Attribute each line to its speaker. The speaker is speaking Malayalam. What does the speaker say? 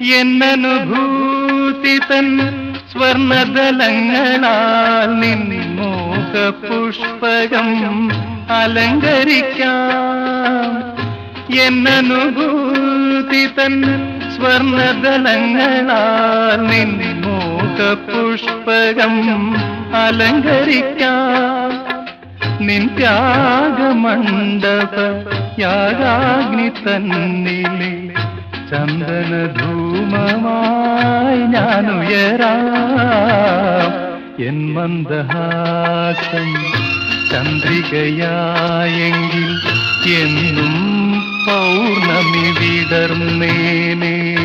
Speaker 1: എന്നനുഭൂതി തൻ സ്വർണദലങ്ങളാൽ നിന്നോക പുഷ്പകം അലങ്കരിക്കാം. എന്നനുഭൂതി തൻ സ്വർണദലങ്ങളാൽ നിന്നോക പുഷ്പകം അലങ്കരിക്കാം. നിൻ ത്യാഗമണ്ഡപ യാഗാഗ്നി തന്നിലെ ചന്ദനധൂമമായി ഞാനുയരാം. എൻ മന്ദഹാസം ചന്ദ്രികയായെങ്കിൽ എന്നും പൗർണമി വിടർന്നേനേ.